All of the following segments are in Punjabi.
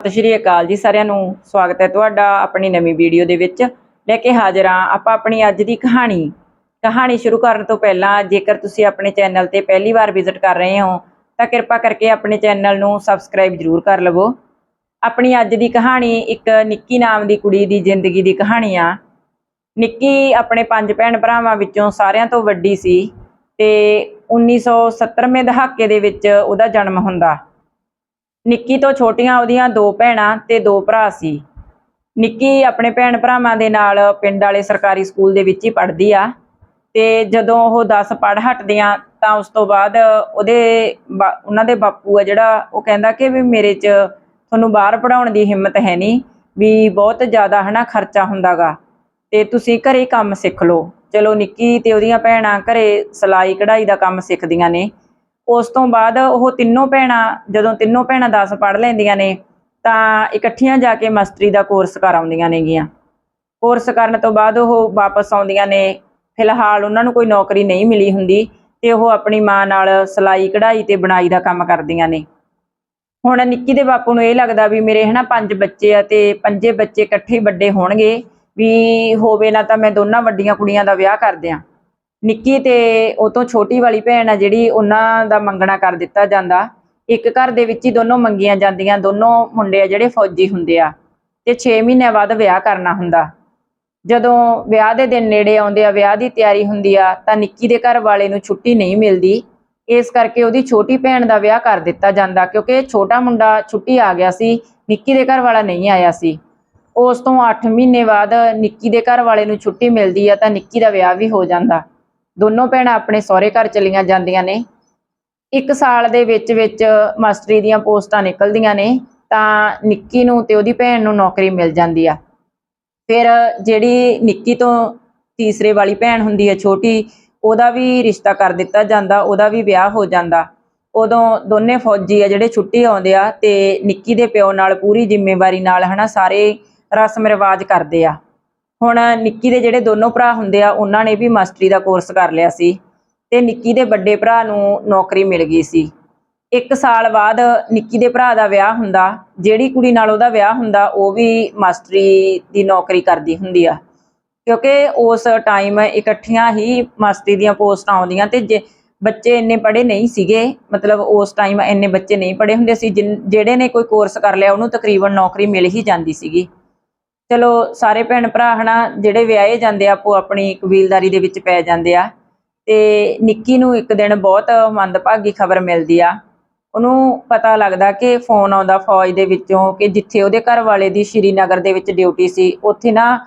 ਸਤਿ ਸ਼੍ਰੀ ਅਕਾਲ ਜੀ ਸਾਰਿਆਂ ਨੂੰ। ਸਵਾਗਤ ਹੈ ਤੁਹਾਡਾ ਆਪਣੀ ਨਵੀਂ ਵੀਡੀਓ ਦੇ ਵਿੱਚ। ਲੈ ਕੇ ਹਾਜ਼ਰ ਹਾਂ ਆਪਾਂ ਆਪਣੀ ਅੱਜ ਦੀ ਕਹਾਣੀ। ਕਹਾਣੀ ਸ਼ੁਰੂ ਕਰਨ ਤੋਂ ਪਹਿਲਾਂ ਜੇਕਰ ਤੁਸੀਂ ਆਪਣੇ ਚੈਨਲ ਤੇ ਪਹਿਲੀ ਵਾਰ ਵਿਜ਼ਿਟ ਕਰ ਰਹੇ ਹੋ, ਤਾਂ ਕਿਰਪਾ ਕਰਕੇ ਆਪਣੇ ਚੈਨਲ ਨੂੰ ਸਬਸਕ੍ਰਾਈਬ ਜ਼ਰੂਰ ਕਰ ਲਵੋ। ਆਪਣੀ ਅੱਜ ਦੀ ਕਹਾਣੀ ਇੱਕ ਨਿੱਕੀ ਨਾਮ ਦੀ ਕੁੜੀ ਦੀ ਜ਼ਿੰਦਗੀ ਦੀ ਕਹਾਣੀ ਆ। ਨਿੱਕੀ ਆਪਣੇ ਪੰਜ ਭੈਣ ਭਰਾਵਾਂ ਵਿੱਚੋਂ ਸਾਰਿਆਂ ਤੋਂ ਵੱਡੀ ਸੀ ਤੇ 1970ਵੇਂ ਦਹਾਕੇ ਦੇ ਵਿੱਚ ਉਹਦਾ ਜਨਮ ਹੁੰਦਾ। ਨਿੱਕੀ ਤੋਂ ਛੋਟੀਆਂ ਉਹਦੀਆਂ ਦੋ ਭੈਣਾਂ ਤੇ ਦੋ ਭਰਾ ਸੀ। ਨਿੱਕੀ ਆਪਣੇ ਭੈਣ ਭਰਾਵਾਂ ਦੇ ਨਾਲ ਪਿੰਡ ਵਾਲੇ ਸਰਕਾਰੀ ਸਕੂਲ ਦੇ ਵਿੱਚ ਹੀ ਪੜ੍ਹਦੀ ਆ ਤੇ ਜਦੋਂ ਉਹ 10 ਪੜ੍ਹ ਹਟਦੀਆਂ ਤਾਂ ਉਸ ਤੋਂ ਬਾਅਦ ਉਹਦੇ ਉਹਨਾਂ ਦੇ ਬਾਪੂ ਆ ਜਿਹੜਾ, ਉਹ ਕਹਿੰਦਾ ਕਿ ਵੀ ਮੇਰੇ 'ਚ ਤੁਹਾਨੂੰ ਬਾਹਰ ਪੜਾਉਣ ਦੀ ਹਿੰਮਤ ਹੈ ਨਹੀਂ, ਵੀ ਬਹੁਤ ਜ਼ਿਆਦਾ ਹਨਾ ਖਰਚਾ ਹੁੰਦਾਗਾ। ਤੇ ਤੁਸੀਂ ਘਰੇ ਕੰਮ ਸਿੱਖ ਲਓ। ਚਲੋ ਨਿੱਕੀ ਤੇ ਉਹਦੀਆਂ ਭੈਣਾਂ ਘਰੇ ਸਿਲਾਈ ਕਢਾਈ ਦਾ ਕੰਮ ਸਿੱਖਦੀਆਂ ਨੇ। ਉਸ ਤੋਂ ਬਾਅਦ ਉਹ ਤਿੰਨੋਂ ਭੈਣਾਂ, ਜਦੋਂ ਤਿੰਨੋਂ ਭੈਣਾਂ 10 ਪੜ੍ਹ ਲੈਂਦੀਆਂ ਨੇ, ਤਾਂ ਇਕੱਠੀਆਂ ਜਾ ਕੇ ਮਾਸਟਰੀ ਦਾ ਕੋਰਸ ਕਰਾਉਂਦੀਆਂ ਨੇਗੀਆਂ। ਕੋਰਸ ਕਰਨ ਤੋਂ ਬਾਅਦ ਉਹ ਵਾਪਸ ਆਉਂਦੀਆਂ ਨੇ। ਫਿਲਹਾਲ ਉਹਨਾਂ ਨੂੰ ਕੋਈ ਨੌਕਰੀ ਨਹੀਂ ਮਿਲੀ ਹੁੰਦੀ ਤੇ ਉਹ ਆਪਣੀ ਮਾਂ ਨਾਲ ਸਿਲਾਈ, ਕਢਾਈ ਤੇ ਬਣਾਈ ਦਾ ਕੰਮ ਕਰਦੀਆਂ ਨੇ। ਹੁਣ ਨਿੱਕੀ ਦੇ ਬਾਪੂ ਨੂੰ ਇਹ ਲੱਗਦਾ ਵੀ ਮੇਰੇ ਹਨਾ ਪੰਜ ਬੱਚੇ ਆ ਤੇ ਪੰਜੇ ਬੱਚੇ ਇਕੱਠੇ ਵੱਡੇ ਹੋਣਗੇ, ਵੀ ਹੋਵੇ ਨਾ ਤਾਂ ਮੈਂ ਦੋਨਾਂ ਵੱਡੀਆਂ ਕੁੜੀਆਂ ਦਾ ਵਿਆਹ ਕਰ ਦਿਆਂ। ਨਿੱਕੀ ਤੇ ਉਹ ਤੋਂ ਛੋਟੀ ਵਾਲੀ ਭੈਣ ਆ ਜਿਹੜੀ ਉਹਨਾਂ ਦਾ ਮੰਗਣਾ ਕਰ ਦਿੱਤਾ ਜਾਂਦਾ। ਇੱਕ ਘਰ ਦੇ ਵਿੱਚ ਹੀ ਦੋਨੋਂ ਮੰਗੀਆਂ ਜਾਂਦੀਆਂ, ਦੋਨੋਂ ਮੁੰਡੇ ਆ ਜਿਹੜੇ ਫੌਜੀ ਹੁੰਦੇ ਆ ਤੇ 6 ਮਹੀਨਿਆਂ ਬਾਅਦ ਵਿਆਹ ਕਰਨਾ ਹੁੰਦਾ। ਜਦੋਂ ਵਿਆਹ ਦੇ ਦਿਨ ਨੇੜੇ ਆਉਂਦੇ ਆ, ਵਿਆਹ ਦੀ ਤਿਆਰੀ ਹੁੰਦੀ ਆ, ਤਾਂ ਨਿੱਕੀ ਦੇ ਘਰ ਵਾਲੇ ਨੂੰ ਛੁੱਟੀ ਨਹੀਂ ਮਿਲਦੀ। ਇਸ ਕਰਕੇ ਉਹਦੀ ਛੋਟੀ ਭੈਣ ਦਾ ਵਿਆਹ ਕਰ ਦਿੱਤਾ ਜਾਂਦਾ, ਕਿਉਂਕਿ ਛੋਟਾ ਮੁੰਡਾ ਛੁੱਟੀ ਆ ਗਿਆ ਸੀ, ਨਿੱਕੀ ਦੇ ਘਰ ਵਾਲਾ ਨਹੀਂ ਆਇਆ ਸੀ। ਉਸ ਤੋਂ 8 ਮਹੀਨੇ ਬਾਅਦ ਨਿੱਕੀ ਦੇ ਘਰ ਵਾਲੇ ਨੂੰ ਛੁੱਟੀ ਮਿਲਦੀ ਆ, ਤਾਂ ਨਿੱਕੀ ਦਾ ਵਿਆਹ ਵੀ ਹੋ ਜਾਂਦਾ। ਦੋਨੋਂ ਭੈਣਾਂ ਆਪਣੇ ਸਹੁਰੇ ਘਰ ਚਲੀਆਂ ਜਾਂਦੀਆਂ ਨੇ। ਇੱਕ ਸਾਲ ਦੇ ਵਿੱਚ ਵਿੱਚ ਮਾਸਟਰੀ ਦੀਆਂ ਪੋਸਟਾਂ ਨਿਕਲਦੀਆਂ ਨੇ, ਤਾਂ ਨਿੱਕੀ ਨੂੰ ਤੇ ਉਹਦੀ ਭੈਣ ਨੂੰ ਨੌਕਰੀ ਮਿਲ ਜਾਂਦੀ ਆ। ਫਿਰ ਜਿਹੜੀ ਨਿੱਕੀ ਤੋਂ ਤੀਸਰੇ ਵਾਲੀ ਭੈਣ ਹੁੰਦੀ ਹੈ ਛੋਟੀ, ਉਹਦਾ ਵੀ ਰਿਸ਼ਤਾ ਕਰ ਦਿੱਤਾ ਜਾਂਦਾ, ਉਹਦਾ ਵੀ ਵਿਆਹ ਹੋ ਜਾਂਦਾ। ਉਦੋਂ ਦੋਨੇ ਫੌਜੀ ਆ ਜਿਹੜੇ ਛੁੱਟੀ ਆਉਂਦੇ ਆ ਤੇ ਨਿੱਕੀ ਦੇ ਪਿਓ ਨਾਲ ਪੂਰੀ ਜ਼ਿੰਮੇਵਾਰੀ ਨਾਲ ਹਨਾ ਸਾਰੇ ਰਸਮ ਰਿਵਾਜ ਕਰਦੇ ਆ। ਹੁਣ ਨਿੱਕੀ ਦੇ ਜਿਹੜੇ ਦੋਨੋਂ ਭਰਾ ਹੁੰਦੇ ਆ, ਉਹਨਾਂ ਨੇ ਵੀ ਮਾਸਟਰੀ ਦਾ ਕੋਰਸ ਕਰ ਲਿਆ ਸੀ ਤੇ ਨਿੱਕੀ ਦੇ ਵੱਡੇ ਭਰਾ ਨੂੰ ਨੌਕਰੀ ਮਿਲ ਗਈ ਸੀ। ਇੱਕ ਸਾਲ ਬਾਅਦ ਨਿੱਕੀ ਦੇ ਭਰਾ ਦਾ ਵਿਆਹ ਹੁੰਦਾ, ਜਿਹੜੀ ਕੁੜੀ ਨਾਲ ਉਹਦਾ ਵਿਆਹ ਹੁੰਦਾ, ਉਹ ਵੀ ਮਾਸਟਰੀ ਦੀ ਨੌਕਰੀ ਕਰਦੀ ਹੁੰਦੀ ਆ। ਕਿਉਂਕਿ ਉਸ ਟਾਈਮ ਇਕੱਠੀਆਂ ਹੀ ਮਾਸਟਰੀ ਦੀਆਂ ਪੋਸਟਾਂ ਆਉਂਦੀਆਂ ਤੇ ਜੇ ਬੱਚੇ ਇੰਨੇ ਪੜ੍ਹੇ ਨਹੀਂ ਸੀਗੇ, ਮਤਲਬ ਉਸ ਟਾਈਮ ਇੰਨੇ ਬੱਚੇ ਨਹੀਂ ਪੜ੍ਹੇ ਹੁੰਦੇ ਸੀ, ਜਿਨ- ਜਿਹੜੇ ਨੇ ਕੋਈ ਕੋਰਸ ਕਰ ਲਿਆ, ਉਹਨੂੰ ਤਕਰੀਬਨ ਨੌਕਰੀ ਮਿਲ ਹੀ ਜਾਂਦੀ ਸੀਗੀ। ਚਲੋ, ਸਾਰੇ ਭੈਣ ਭਰਾ ਹਨਾ, ਜਿਹੜੇ ਵਿਆਹੇ ਜਾਂਦੇ ਆ, ਆਪੋ ਆਪਣੀ ਕਬੀਲਦਾਰੀ ਦੇ ਵਿੱਚ ਪੈ ਜਾਂਦੇ ਆ। ਤੇ ਨਿੱਕੀ ਨੂੰ ਇੱਕ ਦਿਨ ਬਹੁਤ ਮੰਦਭਾਗੀ ਖਬਰ ਮਿਲਦੀ ਆ। ਉਹਨੂੰ ਪਤਾ ਲੱਗਦਾ ਕਿ ਫੋਨ ਆਉਂਦਾ ਫੌਜ ਦੇ ਵਿੱਚੋਂ ਕਿ ਜਿੱਥੇ ਉਹਦੇ ਘਰ ਵਾਲੇ ਦੀ ਸ਼੍ਰੀਨਗਰ ਦੇ ਵਿੱਚ ਡਿਊਟੀ ਸੀ, ਉੱਥੇ ਨਾ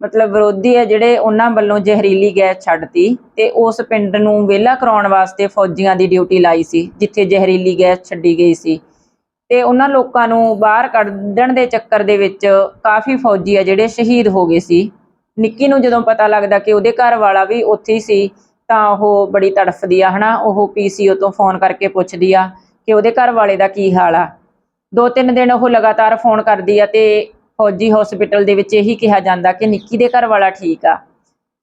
ਮਤਲਬ ਵਿਰੋਧੀ ਹੈ ਜਿਹੜੇ, ਉਹਨਾਂ ਵੱਲੋਂ ਜ਼ਹਿਰੀਲੀ ਗੈਸ ਛੱਡਤੀ ਤੇ ਉਸ ਪਿੰਡ ਨੂੰ ਵਿਹਲਾ ਕਰਾਉਣ ਵਾਸਤੇ ਫੌਜੀਆਂ ਦੀ ਡਿਊਟੀ ਲਾਈ ਸੀ, ਜਿੱਥੇ ਜ਼ਹਿਰੀਲੀ ਗੈਸ ਛੱਡੀ ਗਈ ਸੀ। ਤੇ ਉਹਨਾਂ ਲੋਕਾਂ ਨੂੰ ਬਾਹਰ ਕੱਢਣ ਦੇ ਚੱਕਰ ਦੇ ਵਿੱਚ ਕਾਫੀ ਫੌਜੀ ਆ ਜਿਹੜੇ ਸ਼ਹੀਦ ਹੋ ਗਏ ਸੀ। ਨਿੱਕੀ ਨੂੰ ਜਦੋਂ ਪਤਾ ਲੱਗਦਾ ਕਿ ਉਹਦੇ ਘਰ ਵਾਲਾ ਵੀ ਉੱਥੇ ਸੀ, ਤਾਂ ਉਹ ਬੜੀ ਤੜਫਦੀ ਆ, ਹਨਾ? ਉਹ ਪੀਸੀਓ ਤੋਂ ਫੋਨ ਕਰਕੇ ਪੁੱਛਦੀ ਆ ਕਿ ਉਹਦੇ ਘਰ ਵਾਲੇ ਦਾ ਕੀ ਹਾਲ ਆ। ਦੋ ਤਿੰਨ ਦਿਨ ਉਹ ਲਗਾਤਾਰ ਫੋਨ ਕਰਦੀ ਆ ਤੇ ਫੌਜੀ ਹਸਪੀਟਲ ਦੇ ਵਿੱਚ ਇਹੀ ਕਿਹਾ ਜਾਂਦਾ ਕਿ ਨਿੱਕੀ ਦੇ ਘਰ ਵਾਲਾ ਠੀਕ ਆ।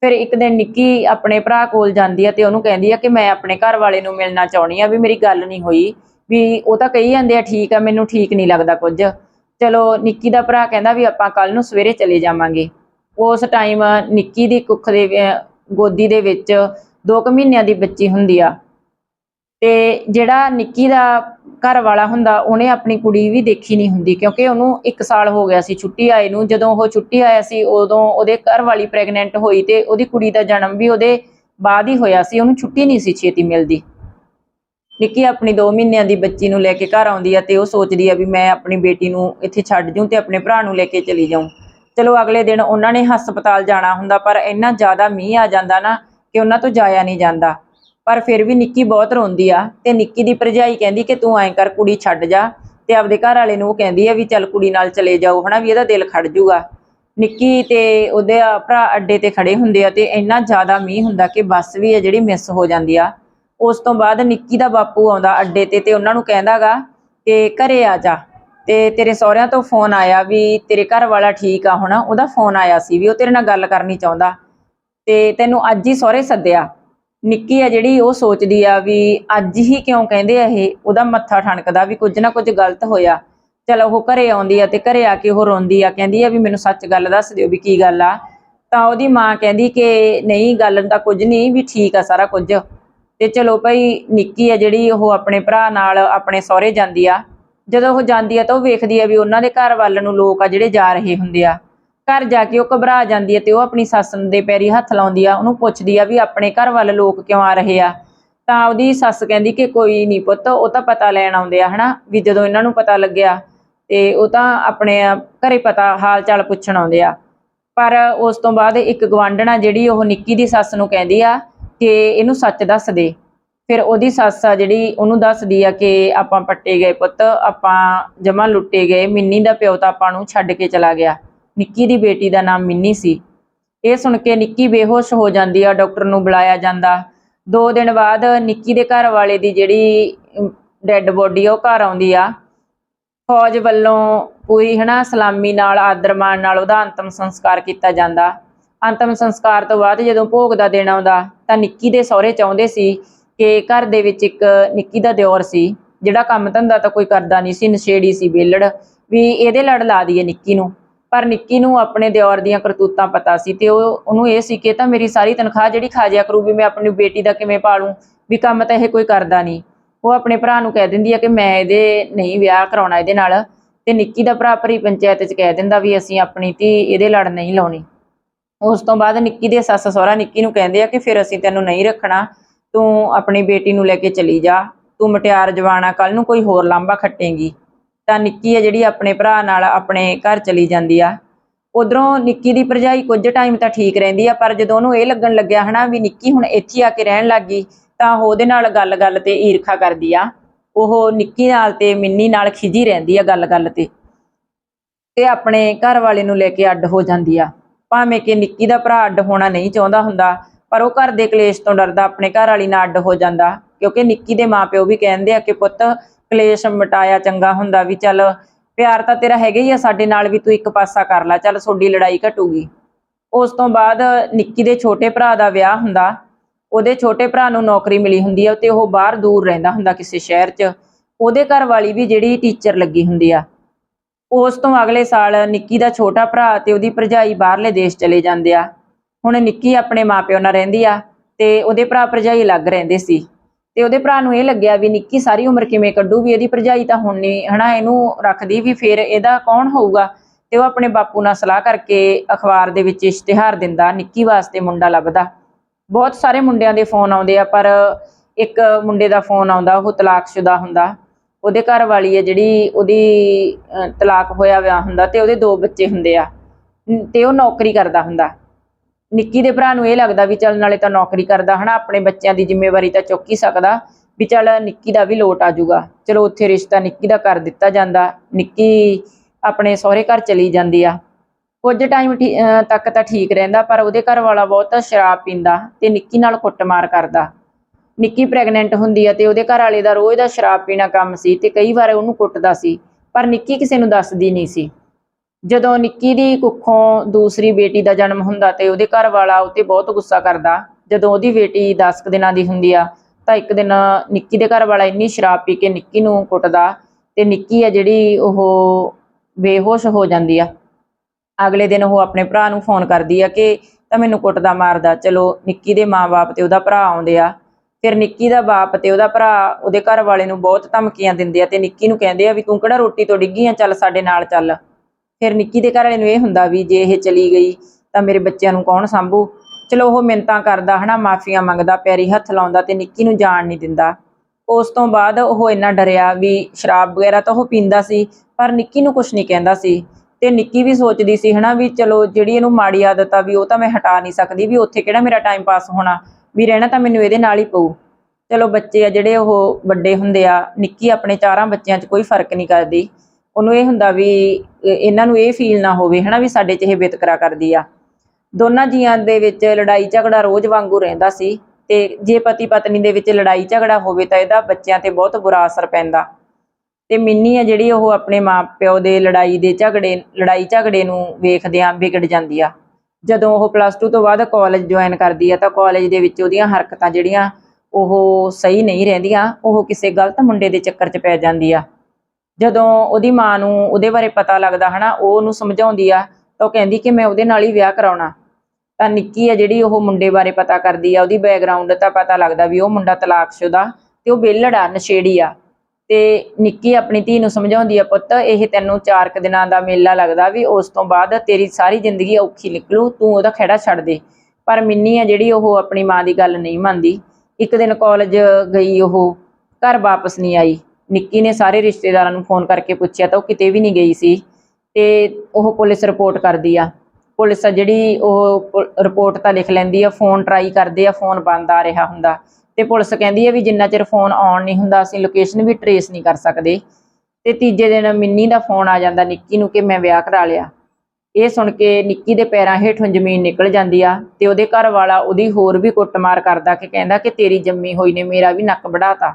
ਫਿਰ ਇੱਕ ਦਿਨ ਨਿੱਕੀ ਆਪਣੇ ਭਰਾ ਕੋਲ ਜਾਂਦੀ ਆ ਤੇ ਉਹਨੂੰ ਕਹਿੰਦੀ ਆ ਕਿ ਮੈਂ ਆਪਣੇ ਘਰ ਵਾਲੇ ਨੂੰ ਮਿਲਣਾ ਚਾਹੁੰਦੀ ਆ ਵੀ ਮੇਰੀ ਗੱਲ ਨਹੀਂ ਹੋਈ। ਵੀ ਉਹ ਤਾਂ ਕਹੀ ਜਾਂਦੇ ਆ, ਠੀਕ ਆ, ਮੈਨੂੰ ਠੀਕ ਨਹੀਂ ਲੱਗਦਾ ਕੁਝ। ਚਲੋ, ਨਿੱਕੀ ਦਾ ਭਰਾ ਕਹਿੰਦਾ ਵੀ ਆਪਾਂ ਕੱਲ ਨੂੰ ਸਵੇਰੇ ਚਲੇ ਜਾਵਾਂਗੇ। ਉਸ ਟਾਈਮ ਨਿੱਕੀ ਦੀ ਕੁੱਖ ਦੇ ਗੋਦੀ ਦੇ ਵਿੱਚ 2 ਕੁ ਮਹੀਨਿਆਂ ਦੀ ਬੱਚੀ ਹੁੰਦੀ ਆ। ਤੇ ਜਿਹੜਾ ਨਿੱਕੀ ਦਾ ਘਰ ਵਾਲਾ ਹੁੰਦਾ, ਉਹਨੇ ਆਪਣੀ ਕੁੜੀ ਵੀ ਦੇਖੀ ਨਹੀਂ ਹੁੰਦੀ, ਕਿਉਂਕਿ ਉਹਨੂੰ 1 ਸਾਲ ਹੋ ਗਿਆ ਸੀ ਛੁੱਟੀ ਆਏ ਨੂੰ। ਜਦੋਂ ਉਹ ਛੁੱਟੀ ਆਇਆ ਸੀ, ਉਦੋਂ ਉਹਦੇ ਘਰ ਵਾਲੀ ਪ੍ਰੈਗਨੈਂਟ ਹੋਈ ਤੇ ਉਹਦੀ ਕੁੜੀ ਦਾ ਜਨਮ ਵੀ ਉਹਦੇ ਬਾਅਦ ਹੀ ਹੋਇਆ ਸੀ, ਉਹਨੂੰ ਛੁੱਟੀ ਨਹੀਂ ਸੀ ਛੇਤੀ ਮਿਲਦੀ। ਨਿੱਕੀ ਆਪਣੀ 2 ਮਹੀਨਿਆਂ ਦੀ ਬੱਚੀ ਨੂੰ ਲੈ ਕੇ ਘਰ ਆਉਂਦੀ ਆ ਤੇ ਉਹ ਸੋਚਦੀ ਆ ਵੀ ਮੈਂ ਆਪਣੀ ਬੇਟੀ ਨੂੰ ਇੱਥੇ ਛੱਡ ਜੂੰ ਤੇ ਆਪਣੇ ਭਰਾ ਨੂੰ ਲੈ ਕੇ ਚਲੀ ਜਾਊਂ। ਚਲੋ ਅਗਲੇ ਦਿਨ ਉਹਨਾਂ ਨੇ ਹਸਪਤਾਲ ਜਾਣਾ ਹੁੰਦਾ, ਪਰ ਇੰਨਾ ਜ਼ਿਆਦਾ ਮੀਂਹ ਆ ਜਾਂਦਾ ਨਾ ਕਿ ਉਹਨਾਂ ਤੋਂ ਜਾਇਆ ਨਹੀਂ ਜਾਂਦਾ। ਪਰ ਫਿਰ ਵੀ ਨਿੱਕੀ ਬਹੁਤ ਰੋਂਦੀ ਆ ਤੇ ਨਿੱਕੀ ਦੀ ਭਰਜਾਈ ਕਹਿੰਦੀ ਕਿ ਤੂੰ ਐਂ ਕਰ, ਕੁੜੀ ਛੱਡ ਜਾ ਤੇ ਆਪਦੇ ਘਰ ਵਾਲੇ ਨੂੰ ਉਹ ਕਹਿੰਦੀ ਆ ਵੀ ਚੱਲ ਕੁੜੀ ਨਾਲ ਚਲੇ ਜਾਓ, ਹਨਾ ਵੀ ਇਹਦਾ ਦਿਲ ਖੜ ਜੂਗਾ। ਨਿੱਕੀ ਤੇ ਉਹਦੇ ਭਰਾ ਅੱਡੇ ਤੇ ਖੜੇ ਹੁੰਦੇ ਆ ਤੇ ਇੰਨਾ ਜ਼ਿਆਦਾ ਮੀਂਹ ਹੁੰਦਾ ਕਿ ਬੱਸ ਵੀ ਆ ਜਿਹੜੀ ਮਿਸ ਹੋ ਜਾਂਦੀ ਆ। ਉਸ ਤੋਂ ਬਾਅਦ ਨਿੱਕੀ ਦਾ ਬਾਪੂ ਆਉਂਦਾ ਅੱਡੇ ਤੇ ਤੇ ਉਹਨਾਂ ਨੂੰ ਕਹਿੰਦਾਗਾ ਕਿ ਘਰੇ ਆ ਜਾ। ਤੇ ਤੇਰੇ ਸਹੁਰਿਆਂ ਤੋਂ ਫੋਨ ਆਇਆ ਵੀ ਤੇਰੇ ਘਰ ਵਾਲਾ ਠੀਕ ਆ ਹੁਣ, ਉਹਦਾ ਫੋਨ ਆਇਆ ਸੀ ਵੀ ਉਹ ਤੇਰੇ ਨਾਲ ਗੱਲ ਕਰਨੀ ਚਾਹੁੰਦਾ। ਤੇ ਤੈਨੂੰ ਅੱਜ ਹੀ ਸਹੁਰੇ ਸੱਦਿਆ। ਨਿੱਕੀ ਆ ਜਿਹੜੀ ਉਹ ਸੋਚਦੀ ਆ ਵੀ ਅੱਜ ਹੀ ਕਿਉਂ ਕਹਿੰਦੇ ਆ ਇਹ, ਉਹਦਾ ਮੱਥਾ ਠਣਕਦਾ ਵੀ ਕੁਝ ਨਾ ਕੁਝ ਗਲਤ ਹੋਇਆ। ਚਲੋ ਉਹ ਘਰੇ ਆਉਂਦੀ ਆ ਤੇ ਘਰੇ ਆ ਕੇ ਉਹ ਰੋਂਦੀ ਆ, ਕਹਿੰਦੀ ਆ ਵੀ ਮੈਨੂੰ ਸੱਚ ਗੱਲ ਦੱਸ ਦਿਓ ਵੀ ਕੀ ਗੱਲ ਆ। ਤਾਂ ਉਹਦੀ ਮਾਂ ਕਹਿੰਦੀ ਕਿ ਨਹੀਂ, ਗੱਲ ਤਾਂ ਕੁਝ ਨਹੀਂ ਵੀ ਠੀਕ ਆ ਸਾਰਾ ਕੁਝ। ਤੇ ਚਲੋ ਭਾਈ ਨਿੱਕੀ ਆ ਜਿਹੜੀ ਉਹ ਆਪਣੇ ਭਰਾ ਨਾਲ ਆਪਣੇ ਸਹੁਰੇ ਜਾਂਦੀ ਆ। ਜਦੋਂ ਉਹ ਜਾਂਦੀ ਆ ਤਾਂ ਉਹ ਵੇਖਦੀ ਆ ਵੀ ਉਹਨਾਂ ਦੇ ਘਰ ਵੱਲ ਨੂੰ ਲੋਕ ਆ ਜਿਹੜੇ ਜਾ ਰਹੇ ਹੁੰਦੇ ਆ। ਘਰ ਜਾ ਕੇ ਉਹ ਘਬਰਾ ਜਾਂਦੀ ਹੈ ਤੇ ਉਹ ਆਪਣੀ ਸੱਸ ਦੇ ਪੈਰੀ ਹੱਥ ਲਾਉਂਦੀ ਆ। ਉਹਨੂੰ ਪੁੱਛਦੀ ਆ ਵੀ ਆਪਣੇ ਘਰ ਵੱਲ ਲੋਕ ਕਿਉਂ ਆ ਰਹੇ ਆ? ਤਾਂ ਉਹਦੀ ਸੱਸ ਕਹਿੰਦੀ ਕਿ ਕੋਈ ਨਹੀਂ ਪੁੱਤ, ਉਹ ਤਾਂ ਪਤਾ ਲੈਣ ਆਉਂਦੇ ਆ, ਹਨਾ? ਵੀ ਜਦੋਂ ਇਹਨਾਂ ਨੂੰ ਪਤਾ ਲੱਗਿਆ ਤੇ ਉਹ ਤਾਂ ਆਪਣੇ ਘਰੇ ਪਤਾ ਹਾਲ ਚਾਲ ਪੁੱਛਣ ਆਉਂਦੇ ਆ। ਪਰ ਉਸ ਤੋਂ ਬਾਅਦ ਇੱਕ ਗਵਾਂਢਣਾ ਜਿਹੜੀ ਉਹ ਨਿੱਕੀ ਦੀ ਸੱਸ ਨੂੰ ਕਹਿੰਦੀ ਆ ਕਿ ਇਹਨੂੰ ਸੱਚ ਦੱਸ ਦੇ। ਫਿਰ ਉਹਦੀ ਸੱਸ ਆ ਜਿਹੜੀ, ਉਹਨੂੰ ਦੱਸਦੀ ਆ ਕਿ ਆਪਾਂ ਪੱਟੇ ਗਏ ਪੁੱਤ, ਆਪਾਂ ਜਮਾ ਲੁੱਟੇ ਗਏ, ਮਿੰਨੀ ਦਾ ਪਿਓ ਤਾਂ ਆਪਾਂ ਨੂੰ ਛੱਡ ਕੇ ਚਲਾ ਗਿਆ। ਨਿੱਕੀ ਦੀ ਬੇਟੀ ਦਾ ਨਾਮ ਮਿੰਨੀ ਸੀ। ਇਹ ਸੁਣ ਕੇ ਨਿੱਕੀ ਬੇਹੋਸ਼ ਹੋ ਜਾਂਦੀ ਆ, ਡਾਕਟਰ ਨੂੰ ਬੁਲਾਇਆ ਜਾਂਦਾ। ਦੋ ਦਿਨ ਬਾਅਦ ਨਿੱਕੀ ਦੇ ਘਰ ਵਾਲੇ ਦੀ ਜਿਹੜੀ ਡੈੱਡ ਬੋਡੀ ਉਹ ਘਰ ਆਉਂਦੀ ਆ। ਫੌਜ ਵੱਲੋਂ ਪੂਰੀ ਹਨਾ, ਸਲਾਮੀ ਨਾਲ, ਆਦਰ ਮਾਣ ਨਾਲ ਉਹਦਾ ਅੰਤਮ ਸੰਸਕਾਰ ਕੀਤਾ ਜਾਂਦਾ। ਅੰਤਮ ਸੰਸਕਾਰ ਤੋਂ ਬਾਅਦ ਜਦੋਂ ਭੋਗ ਦਾ ਦਿਨ ਆਉਂਦਾ ਤਾਂ ਨਿੱਕੀ ਦੇ ਸਹੁਰੇ ਚਾਹੁੰਦੇ ਸੀ ਕਿ ਘਰ ਦੇ ਵਿੱਚ ਇੱਕ ਨਿੱਕੀ ਦਾ ਦਿਓਰ ਸੀ, ਜਿਹੜਾ ਕੰਮ ਧੰਦਾ ਤਾਂ ਕੋਈ ਕਰਦਾ ਨਹੀਂ ਸੀ, ਨਸ਼ੇੜੀ ਸੀ ਬੇਲੜ ਵੀ ਇਹਦੇ ਲੜ ਲਾ ਦਈਏ ਨਿੱਕੀ ਨੂੰ। ਪਰ ਨਿੱਕੀ ਨੂੰ ਆਪਣੇ ਦਿਓਰ ਦੀਆਂ ਕਰਤੂਤਾਂ ਪਤਾ ਸੀ ਤੇ ਉਹ, ਉਹਨੂੰ ਇਹ ਸੀ ਕਿ ਤਾਂ ਮੇਰੀ ਸਾਰੀ ਤਨਖਾਹ ਜਿਹੜੀ ਖਾ ਜਿਆ ਕਰੂ ਵੀ ਮੈਂ ਆਪਣੀ ਬੇਟੀ ਦਾ ਕਿਵੇਂ ਪਾਲੂੰ, ਵੀ ਕੰਮ ਤਾਂ ਇਹ ਕੋਈ ਕਰਦਾ ਨਹੀਂ। ਉਹ ਆਪਣੇ ਭਰਾ ਨੂੰ ਕਹਿ ਦਿੰਦੀ ਆ ਕਿ ਮੈਂ ਇਹਦੇ ਨਹੀਂ ਵਿਆਹ ਕਰਾਉਣਾ ਇਹਦੇ ਨਾਲ, ਤੇ ਨਿੱਕੀ ਦਾ ਭਰਾ ਭਰੀ ਪੰਚਾਇਤ 'ਚ ਕਹਿ ਦਿੰਦਾ ਵੀ ਅਸੀਂ ਆਪਣੀ ਧੀ ਇਹਦੇ ਲੜ ਨਹੀਂ ਲਾਉਣੀ। ਉਸ ਤੋਂ ਬਾਅਦ ਨਿੱਕੀ ਦੇ ਸੱਸ ਸਹੁਰਾ ਨਿੱਕੀ ਨੂੰ ਕਹਿੰਦੇ ਆ ਕਿ ਫਿਰ ਅਸੀਂ ਤੈਨੂੰ ਨਹੀਂ ਰੱਖਣਾ, ਤੂੰ ਆਪਣੀ ਬੇਟੀ ਨੂੰ ਲੈ ਕੇ ਚਲੀ ਜਾ, ਤੂੰ ਮਟਿਆਰ ਜਵਾਨਾ ਕੱਲ ਨੂੰ ਕੋਈ ਹੋਰ ਲਾਂਬਾ ਖੱਟੇਗੀ। ਤਾਂ ਨਿੱਕੀ ਆ ਜਿਹੜੀ ਆਪਣੇ ਭਰਾ ਨਾਲ ਆਪਣੇ ਘਰ ਚਲੀ ਜਾਂਦੀ ਆ। ਉਧਰੋਂ ਨਿੱਕੀ ਦੀ ਭਰਜਾਈ ਕੁਝ ਟਾਈਮ ਤਾਂ ਠੀਕ ਰਹਿੰਦੀ ਆ, ਪਰ ਜਦੋਂ ਉਹਨੂੰ ਇਹ ਲੱਗਣ ਲੱਗਿਆ ਹਨਾ ਵੀ ਨਿੱਕੀ ਹੁਣ ਇੱਥੇ ਆ ਕੇ ਰਹਿਣ ਲੱਗ ਗਈ, ਤਾਂ ਉਹਦੇ ਨਾਲ ਗੱਲ-ਗੱਲ ਤੇ ਈਰਖਾ ਕਰਦੀ ਆ। ਉਹ ਨਿੱਕੀ ਨਾਲ ਤੇ ਮਿੰਨੀ ਨਾਲ ਖਿਜੀ ਰਹਿੰਦੀ ਆ ਗੱਲ-ਗੱਲ ਤੇ। ਤੇ ਆਪਣੇ ਘਰ ਵਾਲੇ ਨੂੰ ਲੈ ਕੇ ਅੱਡ ਹੋ ਜਾਂਦੀ ਆ। ਭਾਵੇਂ ਕਿ ਨਿੱਕੀ ਦਾ ਭਰਾ ਅੱਡ ਹੋਣਾ ਨਹੀਂ ਚਾਹੁੰਦਾ ਹੁੰਦਾ, ਪਰ ਉਹ ਘਰ ਦੇ ਕਲੇਸ਼ ਤੋਂ ਡਰਦਾ, ਆਪਣੇ ਘਰ ਵਾਲੀ ਨਾਲ ਅੱਡ ਹੋ ਜਾਂਦਾ। ਕਿਉਂਕਿ ਨਿੱਕੀ ਦੇ ਮਾਪਿਓ ਵੀ ਕਹਿੰਦੇ ਆ ਕਿ ਪੁੱਤ, ਕਲੇਸ਼ ਮਟਾਇਆ ਚੰਗਾ ਹੁੰਦਾ ਵੀ ਚੱਲ, ਪਿਆਰ ਤਾਂ ਤੇਰਾ ਹੈਗਾ ਹੀ ਆ, ਸਾਡੇ ਨਾਲ ਵੀ ਤੂੰ ਇੱਕ ਪਾਸਾ ਕਰ ਲੈ, ਚੱਲ ਤੁਹਾਡੀ ਲੜਾਈ ਘਟੂਗੀ। ਉਸ ਤੋਂ ਬਾਅਦ ਨਿੱਕੀ ਦੇ ਛੋਟੇ ਭਰਾ ਦਾ ਵਿਆਹ ਹੁੰਦਾ। ਉਹਦੇ ਛੋਟੇ ਭਰਾ ਨੂੰ ਨੌਕਰੀ ਮਿਲੀ ਹੁੰਦੀ ਆ ਤੇ ਉਹ ਬਾਹਰ ਦੂਰ ਰਹਿੰਦਾ ਹੁੰਦਾ ਕਿਸੇ ਸ਼ਹਿਰ 'ਚ। ਉਹਦੇ ਘਰ ਵਾਲੀ ਵੀ ਜਿਹੜੀ ਟੀਚਰ ਲੱਗੀ ਹੁੰਦੀ ਆ। ਉਸ ਤੋਂ ਅਗਲੇ ਸਾਲ ਨਿੱਕੀ ਦਾ ਛੋਟਾ ਭਰਾ ਤੇ ਉਹਦੀ ਭਰਜਾਈ ਬਾਹਰਲੇ ਦੇਸ਼ ਚਲੇ ਜਾਂਦੇ ਆ। ਹੁਣ ਨਿੱਕੀ ਆਪਣੇ ਮਾਪਿਓ ਨਾਲ ਰਹਿੰਦੀ ਆ ਤੇ ਉਹਦੇ ਭਰਾ ਭਰਜਾਈ ਅਲੱਗ ਰਹਿੰਦੇ ਸੀ। ਤੇ ਉਹਦੇ ਭਰਾ ਨੂੰ ਇਹ ਲੱਗਿਆ ਵੀ ਨਿੱਕੀ ਸਾਰੀ ਉਮਰ ਕਿਵੇਂ ਕੱਢੂ, ਵੀ ਇਹਦੀ ਭਰਜਾਈ ਤਾਂ ਹੁਣ ਨਹੀਂ, ਹਨਾ, ਇਹਨੂੰ ਰੱਖਦੀ ਵੀ ਫਿਰ ਇਹਦਾ ਕੌਣ ਹੋਊਗਾ? ਤੇ ਉਹ ਆਪਣੇ ਬਾਪੂ ਨਾਲ ਸਲਾਹ ਕਰਕੇ ਅਖਬਾਰ ਦੇ ਵਿੱਚ ਇਸ਼ਤਿਹਾਰ ਦਿੰਦਾ, ਨਿੱਕੀ ਵਾਸਤੇ ਮੁੰਡਾ ਲੱਭਦਾ। ਬਹੁਤ ਸਾਰੇ ਮੁੰਡਿਆਂ ਦੇ ਫੋਨ ਆਉਂਦੇ ਆ, ਪਰ ਇੱਕ ਮੁੰਡੇ ਦਾ ਫੋਨ ਆਉਂਦਾ, ਉਹ ਤਲਾਕਸ਼ੁਦਾ ਹੁੰਦਾ। ਉਹਦੇ ਘਰ ਵਾਲੀ ਹੈ ਜਿਹੜੀ ਉਹਦੀ ਤਲਾਕ ਹੋਇਆ ਵਿਆਹ ਹੁੰਦਾ ਤੇ ਉਹਦੇ ਦੋ ਬੱਚੇ ਹੁੰਦੇ ਆ। ਤੇ ਉਹ ਨੌਕਰੀ ਕਰਦਾ ਹੁੰਦਾ। ਨਿੱਕੀ ਦੇ ਭਰਾ ਨੂੰ ਇਹ ਲੱਗਦਾ ਵੀ ਚੱਲ ਨਾਲੇ ਤਾਂ ਨੌਕਰੀ ਕਰਦਾ ਹਨਾ, ਆਪਣੇ ਬੱਚਿਆਂ ਦੀ ਜ਼ਿੰਮੇਵਾਰੀ ਤਾਂ ਚੁੱਕ ਹੀ ਸਕਦਾ, ਵੀ ਚੱਲ ਨਿੱਕੀ ਦਾ ਵੀ ਲੋਟ ਆ ਜਾਊਗਾ। ਚਲੋ ਉੱਥੇ ਰਿਸ਼ਤਾ ਨਿੱਕੀ ਦਾ ਕਰ ਦਿੱਤਾ ਜਾਂਦਾ, ਨਿੱਕੀ ਆਪਣੇ ਸਹੁਰੇ ਘਰ ਚਲੀ ਜਾਂਦੀ ਆ। ਕੁਝ ਟਾਈਮ ਤੱਕ ਤਾਂ ਠੀਕ ਰਹਿੰਦਾ, ਪਰ ਉਹਦੇ ਘਰ ਵਾਲਾ ਬਹੁਤ ਸ਼ਰਾਬ ਪੀਂਦਾ ਤੇ ਨਿੱਕੀ ਨਾਲ ਕੁੱਟਮਾਰ ਕਰਦਾ। ਨਿੱਕੀ ਪ੍ਰੈਗਨੈਂਟ ਹੁੰਦੀ ਆ ਤੇ ਉਹਦੇ ਘਰ ਵਾਲੇ ਦਾ ਰੋਜ਼ ਦਾ ਸ਼ਰਾਬ ਪੀਣਾ ਕੰਮ ਸੀ ਤੇ ਕਈ ਵਾਰ ਉਹਨੂੰ ਕੁੱਟਦਾ ਸੀ, ਪਰ ਨਿੱਕੀ ਕਿਸੇ ਨੂੰ ਦੱਸਦੀ ਨਹੀਂ ਸੀ। ਜਦੋਂ ਨਿੱਕੀ ਦੀ ਕੁੱਖੋਂ ਦੂਸਰੀ ਬੇਟੀ ਦਾ ਜਨਮ ਹੁੰਦਾ ਤੇ ਉਹਦੇ ਘਰ ਵਾਲਾ ਉਹ ਤੇ ਬਹੁਤ ਗੁੱਸਾ ਕਰਦਾ, ਜਦੋਂ ਉਹਦੀ ਬੇਟੀ 10 ਕੁ ਦਿਨਾਂ ਦੀ ਹੁੰਦੀ ਆ, ਤਾਂ ਇੱਕ ਦਿਨ ਨਿੱਕੀ ਦੇ ਘਰ ਵਾਲਾ ਇੰਨੀ ਸ਼ਰਾਬ ਪੀ ਕੇ ਨਿੱਕੀ ਨੂੰ ਕੁੱਟਦਾ ਤੇ ਨਿੱਕੀ ਆ ਜਿਹੜੀ ਉਹ ਬੇਹੋਸ਼ ਹੋ ਜਾਂਦੀ ਆ। ਅਗਲੇ ਦਿਨ ਉਹ ਆਪਣੇ ਭਰਾ ਨੂੰ ਫੋਨ ਕਰਦੀ ਆ ਕਿ ਤਾਂ ਮੈਨੂੰ ਕੁੱਟਦਾ ਮਾਰਦਾ, ਚਲੋ ਨਿੱਕੀ ਦੇ ਮਾਪੇ ਤੇ ਉਹਦਾ ਭਰਾ ਆਉਂਦੇ ਆ ਫਿਰ ਨਿੱਕੀ ਦਾ ਬਾਪ ਤੇ ਉਹਦਾ ਭਰਾ ਉਹਦੇ ਘਰ ਵਾਲੇ ਨੂੰ ਬਹੁਤ ਧਮਕੀਆਂ ਦਿੰਦੇ ਆ ਤੇ ਨਿੱਕੀ ਨੂੰ ਕਹਿੰਦੇ ਆ ਵੀ ਤੂੰ ਕਿਹੜਾ ਰੋਟੀ ਤੋਂ ਡਿੱਗੀ ਆ, ਚੱਲ ਸਾਡੇ ਨਾਲ ਚੱਲ। ਫਿਰ ਨਿੱਕੀ ਦੇ ਘਰ ਵਾਲੇ ਨੂੰ ਇਹ ਹੁੰਦਾ ਵੀ ਜੇ ਇਹ ਚਲੀ ਗਈ ਤਾਂ ਮੇਰੇ ਬੱਚਿਆਂ ਨੂੰ ਕੌਣ ਸੰਭੂ? ਚਲੋ ਉਹ ਮਿੰਤਾਂ ਕਰਦਾ ਹਨਾ, ਮਾਫੀਆਂ ਮੰਗਦਾ ਪੈਰੀ ਹੱਥ ਲਾਉਂਦਾ ਤੇ ਨਿੱਕੀ ਨੂੰ ਜਾਣ ਨਹੀਂ ਦਿੰਦਾ। ਉਸ ਤੋਂ ਬਾਅਦ ਉਹ ਇੰਨਾ ਡਰਿਆ ਵੀ ਸ਼ਰਾਬ ਵਗੈਰਾ ਤਾਂ ਉਹ ਪੀਂਦਾ ਸੀ, ਪਰ ਨਿੱਕੀ ਨੂੰ ਕੁਝ ਨਹੀਂ ਕਹਿੰਦਾ ਸੀ। ਤੇ ਨਿੱਕੀ ਵੀ ਸੋਚਦੀ ਸੀ ਹਨਾ ਵੀ ਚਲੋ ਜਿਹੜੀ ਇਹਨੂੰ ਮਾੜੀ ਆਦਤ ਆ ਵੀ ਉਹ ਤਾਂ ਮੈਂ ਹਟਾ ਨਹੀਂ ਸਕਦੀ, ਵੀ ਉੱਥੇ ਕਿਹੜਾ ਮੇਰਾ ਟਾਈਮ ਪਾਸ ਹੋਣਾ। ਵੀ ਰਹਿਣਾ ਤਾਂ ਮੈਨੂੰ ਇਹਦੇ ਨਾਲ ਹੀ ਪਊ। ਚਲੋ ਬੱਚੇ ਆ ਜਿਹੜੇ ਉਹ ਵੱਡੇ ਹੁੰਦੇ ਆ, ਨਿੱਕੀ ਆਪਣੇ ਚਾਰਾਂ ਬੱਚਿਆਂ 'ਚ ਕੋਈ ਫ਼ਰਕ ਨਹੀਂ ਕਰਦੀ। ਉਹਨੂੰ ਇਹ ਹੁੰਦਾ ਵੀ ਇਹਨਾਂ ਨੂੰ ਇਹ ਫੀਲ ਨਾ ਹੋਵੇ ਹਨਾ ਵੀ ਸਾਡੇ 'ਚ ਇਹ ਵਿਤਕਰਾ ਕਰਦੀ ਆ। ਦੋਨਾਂ ਜੀਆਂ ਦੇ ਵਿੱਚ ਲੜਾਈ ਝਗੜਾ ਰੋਜ਼ ਵਾਂਗੂ ਰਹਿੰਦਾ ਸੀ ਤੇ ਜੇ ਪਤੀ ਪਤਨੀ ਦੇ ਵਿੱਚ ਲੜਾਈ ਝਗੜਾ ਹੋਵੇ ਤਾਂ ਇਹਦਾ ਬੱਚਿਆਂ ਤੇ ਬਹੁਤ ਬੁਰਾ ਅਸਰ ਪੈਂਦਾ। ਤੇ ਮਿੰਨੀ ਆ ਜਿਹੜੀ ਉਹ ਆਪਣੇ ਮਾਪਿਓ ਦੇ ਲੜਾਈ ਦੇ ਝਗੜੇ, ਲੜਾਈ ਝਗੜੇ ਨੂੰ ਵੇਖਦਿਆਂ ਵਿਗੜ ਜਾਂਦੀ ਆ। ਜਦੋਂ ਉਹ ਪਲੱਸ 2 ਤੋਂ ਬਾਅਦ ਕਾਲਜ ਜੁਆਇਨ ਕਰਦੀ ਆ ਤਾਂ ਕਾਲਜ ਦੇ ਵਿੱਚ ਉਹਦੀਆਂ ਹਰਕਤਾਂ ਜਿਹੜੀਆਂ ਉਹ ਸਹੀ ਨਹੀਂ ਰਹਿੰਦੀਆਂ, ਉਹ ਕਿਸੇ ਗਲਤ ਮੁੰਡੇ ਦੇ ਚੱਕਰ 'ਚ ਪੈ ਜਾਂਦੀ ਆ। ਜਦੋਂ ਉਹਦੀ ਮਾਂ ਨੂੰ ਉਹਦੇ ਬਾਰੇ ਪਤਾ ਲੱਗਦਾ ਹਨਾ, ਉਹ ਉਹਨੂੰ ਸਮਝਾਉਂਦੀ ਆ ਤਾਂ ਉਹ ਕਹਿੰਦੀ ਕਿ ਮੈਂ ਉਹਦੇ ਨਾਲ ਹੀ ਵਿਆਹ ਕਰਾਉਣਾ। ਤਾਂ ਨਿੱਕੀ ਆ ਜਿਹੜੀ ਉਹ ਮੁੰਡੇ ਬਾਰੇ ਪਤਾ ਕਰਦੀ ਆ, ਉਹਦੀ ਬੈਕਗ੍ਰਾਉਂਡ ਤਾਂ ਪਤਾ ਲੱਗਦਾ ਵੀ ਉਹ ਮੁੰਡਾ ਤਲਾਕਸ਼ੁਦਾ ਤੇ ਉਹ ਵਿਹਲੜ ਆ ਨਸ਼ੇੜੀ ਆ। ਤੇ ਨਿੱਕੀ ਆਪਣੀ ਧੀ ਨੂੰ ਸਮਝਾਉਂਦੀ ਆ, ਪੁੱਤ, ਇਹ ਤੈਨੂੰ ਚਾਰ ਕੁ ਦਿਨਾਂ ਦਾ ਮੇਲਾ ਲੱਗਦਾ ਵੀ ਉਸ ਤੋਂ ਬਾਅਦ ਤੇਰੀ ਸਾਰੀ ਜ਼ਿੰਦਗੀ ਔਖੀ ਨਿਕਲੂ, ਤੂੰ ਉਹਦਾ ਖਹਿੜਾ ਛੱਡ ਦੇ। ਪਰ ਮਿੰਨੀ ਆ ਜਿਹੜੀ ਉਹ ਆਪਣੀ ਮਾਂ ਦੀ ਗੱਲ ਨਹੀਂ ਮੰਨਦੀ। ਇੱਕ ਦਿਨ ਕਾਲਜ ਗਈ ਉਹ, ਘਰ ਵਾਪਸ ਨਹੀਂ ਆਈ। ਨਿੱਕੀ ਨੇ ਸਾਰੇ ਰਿਸ਼ਤੇਦਾਰਾਂ ਨੂੰ ਫੋਨ ਕਰਕੇ ਪੁੱਛਿਆ ਤਾਂ ਉਹ ਕਿਤੇ ਵੀ ਨਹੀਂ ਗਈ ਸੀ ਤੇ ਉਹ ਪੁਲਿਸ ਰਿਪੋਰਟ ਕਰਦੀ ਆ। ਪੁਲਿਸ ਆ ਜਿਹੜੀ ਉਹ ਰਿਪੋਰਟ ਤਾਂ ਲਿਖ ਲੈਂਦੀ ਆ, ਫੋਨ ਟਰਾਈ ਕਰਦੇ ਆ, ਫੋਨ ਬੰਦ ਆ ਰਿਹਾ ਹੁੰਦਾ। ਤੇ ਪੁਲਿਸ ਕਹਿੰਦੀ ਹੈ ਵੀ ਜਿੰਨਾ ਚਿਰ ਫੋਨ ਆਨ ਨਹੀਂ ਹੁੰਦਾ, ਅਸੀਂ ਲੋਕੇਸ਼ਨ ਵੀ ਟਰੇਸ ਨਹੀਂ ਕਰ ਸਕਦੇ। ਤੇ ਤੀਜੇ ਦਿਨ ਮਿੰਨੀ ਦਾ ਫੋਨ ਆ ਜਾਂਦਾ ਨਿੱਕੀ ਨੂੰ ਕਿ ਮੈਂ ਵਿਆਹ ਕਰਾ ਲਿਆ। ਇਹ ਸੁਣ ਕੇ ਨਿੱਕੀ ਦੇ ਪੈਰਾਂ ਹੇਠੋਂ ਜ਼ਮੀਨ ਨਿਕਲ ਜਾਂਦੀ ਆ ਤੇ ਉਹਦੇ ਘਰ ਵਾਲਾ ਉਹਦੀ ਹੋਰ ਵੀ ਕੁੱਟਮਾਰ ਕਰਦਾ ਕਿ ਕਹਿੰਦਾ ਕਿ ਤੇਰੀ ਜੰਮੀ ਹੋਈ ਨੇ, ਮੇਰਾ ਵੀ ਨੱਕ ਵੜਾਤਾ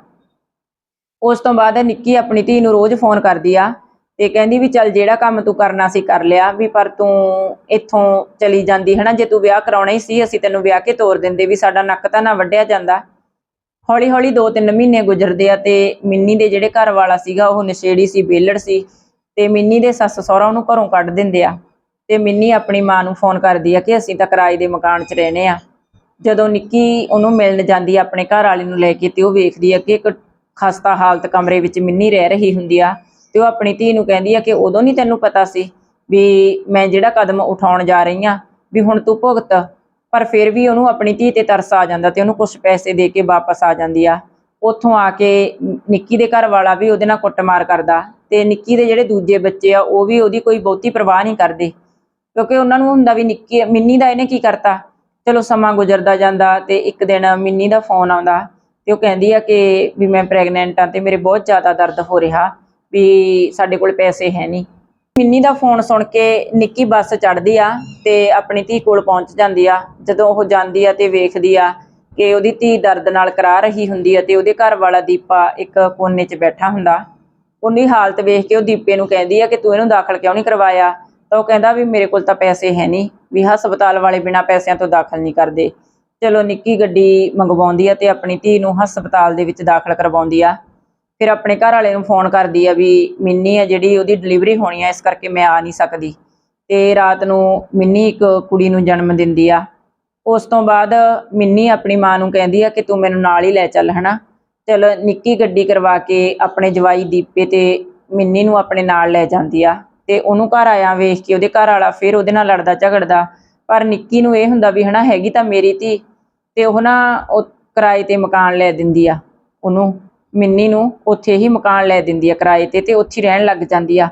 ਉਸ ਤੋਂ ਬਾਅਦ ਨਿੱਕੀ ਆਪਣੀ ਧੀ ਨੂੰ ਰੋਜ਼ ਫੋਨ ਕਰਦੀ ਆ ਤੇ ਕਹਿੰਦੀ ਵੀ ਚੱਲ ਜਿਹੜਾ ਕੰਮ ਤੂੰ ਕਰਨਾ ਸੀ ਕਰ ਲਿਆ, ਵੀ ਪਰ ਤੂੰ ਇੱਥੋਂ ਚਲੀ ਜਾਂਦੀ ਹਨਾ, ਜੇ ਤੂੰ ਵਿਆਹ ਕਰਾਉਣਾ ਹੀ ਸੀ, ਅਸੀਂ ਤੈਨੂੰ ਵਿਆਹ ਕੇ ਤੋਰ ਦਿੰਦੇ ਵੀ ਸਾਡਾ ਨੱਕ ਤਾਂ ਨਾ ਵੱਢਿਆ ਜਾਂਦਾ। ਹੌਲੀ ਹੌਲੀ 2-3 ਮਹੀਨੇ ਗੁਜ਼ਰਦੇ ਆ ਤੇ ਮਿੰਨੀ ਦੇ ਜਿਹੜੇ ਘਰ ਵਾਲਾ ਸੀਗਾ, ਉਹ ਨਸ਼ੇੜੀ ਸੀ ਬੇਲੜ ਸੀ ਤੇ ਮਿੰਨੀ ਦੇ ਸੱਸ ਸਹੁਰਾ ਉਹਨੂੰ ਘਰੋਂ ਕੱਢ ਦਿੰਦੇ ਆ ਤੇ ਮਿੰਨੀ ਆਪਣੀ ਮਾਂ ਨੂੰ ਫੋਨ ਕਰਦੀ ਆ ਕਿ ਅਸੀਂ ਤਾਂ ਕਿਰਾਏ ਦੇ ਮਕਾਨ 'ਚ ਰਹਿੰਦੇ ਆ। ਜਦੋਂ ਨਿੱਕੀ ਉਹਨੂੰ ਮਿਲਣ ਜਾਂਦੀ ਆ ਆਪਣੇ ਘਰ ਵਾਲੇ ਨੂੰ ਲੈ ਕੇ ਤੇ ਉਹ ਵੇਖਦੀ ਆ ਕਿ ਇੱਕ ਖਸਤਾ ਹਾਲਤ ਕਮਰੇ ਵਿੱਚ ਮਿੰਨੀ ਰਹਿ ਰਹੀ ਹੁੰਦੀ ਆ ਤੇ ਉਹ ਆਪਣੀ ਧੀ ਨੂੰ ਕਹਿੰਦੀ ਆ ਕਿ ਉਦੋਂ ਨਹੀਂ ਤੈਨੂੰ ਪਤਾ ਸੀ ਵੀ ਮੈਂ ਜਿਹੜਾ ਕਦਮ ਉਠਾਉਣ ਜਾ ਰਹੀ ਆ, ਵੀ ਹੁਣ ਤੂੰ ਭੁਗਤ ਪਰ ਫਿਰ ਵੀ ਉਹਨੂੰ ਆਪਣੀ ਧੀ ਤੇ ਤਰਸ ਆ ਜਾਂਦਾ ਤੇ ਉਹਨੂੰ ਕੁਝ ਪੈਸੇ ਦੇ ਕੇ ਵਾਪਸ ਆ ਜਾਂਦੀ ਆ। ਉੱਥੋਂ ਆ ਕੇ ਨਿੱਕੀ ਦੇ ਘਰ ਵਾਲਾ ਵੀ ਉਹਦੇ ਨਾਲ ਕੁੱਟਮਾਰ ਕਰਦਾ ਤੇ ਨਿੱਕੀ ਦੇ ਜਿਹੜੇ ਦੂਜੇ ਬੱਚੇ ਆ, ਉਹ ਵੀ ਉਹਦੀ ਕੋਈ ਬਹੁਤੀ ਪਰਵਾਹ ਨਹੀਂ ਕਰਦੇ। ਕਿਉਂਕਿ ਉਹਨਾਂ ਨੂੰ ਹੁੰਦਾ ਵੀ ਨਿੱਕੀ ਮਿੰਨੀ ਦਾ ਇਹਨੇ ਕੀ ਕਰਤਾ? ਚਲੋ ਸਮਾਂ ਗੁਜ਼ਰਦਾ ਜਾਂਦਾ ਤੇ ਇੱਕ ਦਿਨ ਮਿੰਨੀ ਦਾ ਫੋਨ ਆਉਂਦਾ ਤੇ ਉਹ ਕਹਿੰਦੀ ਆ ਕਿ ਵੀ ਮੈਂ ਪ੍ਰੈਗਨੈਂਟ ਆ ਤੇ ਮੇਰੇ ਬਹੁਤ ਜ਼ਿਆਦਾ ਦਰਦ ਹੋ ਰਿਹਾ ਵੀ ਸਾਡੇ ਕੋਲ ਪੈਸੇ ਹੈ ਨਹੀਂ। ਮਿੰਨੀ ਦਾ ਫੋਨ ਸੁਣ ਕੇ ਨਿੱਕੀ ਬੱਸ ਚੜਦੀ ਆ ਤੇ ਆਪਣੀ ਧੀ ਕੋਲ ਪਹੁੰਚ ਜਾਂਦੀ ਆ, ਜਦੋਂ ਉਹ ਜਾਂਦੀ ਆ ਤੇ ਵੇਖਦੀ ਆ ਕਿ ਉਹਦੀ ਧੀ ਦਰਦ ਨਾਲ ਕਰਾ ਰਹੀ ਹੁੰਦੀ ਆ ਤੇ ਉਹਦੇ ਘਰ ਵਾਲਾ ਦੀਪਾ ਇੱਕ ਕੋਨੇ 'ਚ ਬੈਠਾ ਹੁੰਦਾ। ਉਹਦੀ ਹਾਲਤ ਵੇਖ ਕੇ ਉਹ ਦੀਪੇ ਨੂੰ ਕਹਿੰਦੀ ਆ ਕਿ ਤੂੰ ਇਹਨੂੰ ਦਾਖਲ ਕਿਉਂ ਨਹੀਂ ਕਰਵਾਇਆ? ਤਾਂ ਉਹ ਕਹਿੰਦਾ ਵੀ ਮੇਰੇ ਕੋਲ ਤਾਂ ਪੈਸੇ ਹੈ ਨਹੀਂ, ਵੀ ਹਸਪਤਾਲ ਵਾਲੇ ਬਿਨਾਂ ਪੈਸਿਆਂ ਤੋਂ ਦਾਖਲ ਨਹੀਂ ਕਰਦੇ। ਚਲੋ ਨਿੱਕੀ ਗੱਡੀ ਮੰਗਵਾਉਂਦੀ ਆ ਤੇ ਆਪਣੀ ਧੀ ਨੂੰ ਹਸਪਤਾਲ ਦੇ ਵਿੱਚ ਦਾਖਲ ਕਰਵਾਉਂਦੀ ਆ। ਫਿਰ ਆਪਣੇ ਘਰ ਵਾਲੇ ਨੂੰ ਫੋਨ ਕਰਦੀ ਆ ਵੀ ਮਿੰਨੀ ਆ ਜਿਹੜੀ ਉਹਦੀ ਡਿਲੀਵਰੀ ਹੋਣੀ ਆ, ਇਸ ਕਰਕੇ ਮੈਂ ਆ ਨਹੀਂ ਸਕਦੀ। ਤੇ ਰਾਤ ਨੂੰ ਮਿੰਨੀ ਇੱਕ ਕੁੜੀ ਨੂੰ ਜਨਮ ਦਿੰਦੀ ਆ। ਉਸ ਤੋਂ ਬਾਅਦ ਮਿੰਨੀ ਆਪਣੀ ਮਾਂ ਨੂੰ ਕਹਿੰਦੀ ਆ ਕਿ ਤੂੰ ਮੈਨੂੰ ਨਾਲ ਹੀ ਲੈ ਚੱਲ, ਹਨਾ? ਚਲ ਨਿੱਕੀ ਗੱਡੀ ਕਰਵਾ ਕੇ ਆਪਣੇ ਜਵਾਈ ਦੀਪੇ ਤੇ ਮਿੰਨੀ ਨੂੰ ਆਪਣੇ ਨਾਲ ਲੈ ਜਾਂਦੀ ਆ। ਤੇ ਉਹਨੂੰ ਘਰ ਆਇਆ ਵੇਖ ਕੇ, ਉਹਦੇ ਘਰ ਵਾਲਾ ਫਿਰ ਉਹਦੇ ਨਾਲ ਲੜਦਾ ਝਗੜਦਾ। ਪਰ ਨਿੱਕੀ ਨੂੰ ਇਹ ਹੁੰਦਾ ਵੀ, ਹਨਾ, ਹੈਗੀ ਤਾਂ ਮੇਰੀ ਧੀ। ਤੇ ਉਹ ਨਾ ਉਹ ਕਿਰਾਏ ਤੇ ਮਕਾਨ ਲੈ ਦਿੰਦੀ ਆ ਉਹਨੂੰ। ਮਿੰਨੀ ਨੂੰ ਉੱਥੇ ਹੀ ਮਕਾਨ ਲੈ ਦਿੰਦੀ ਆ ਕਿਰਾਏ ਤੇ ਤੇ ਉੱਥੇ ਰਹਿਣ ਲੱਗ ਜਾਂਦੀ ਆ।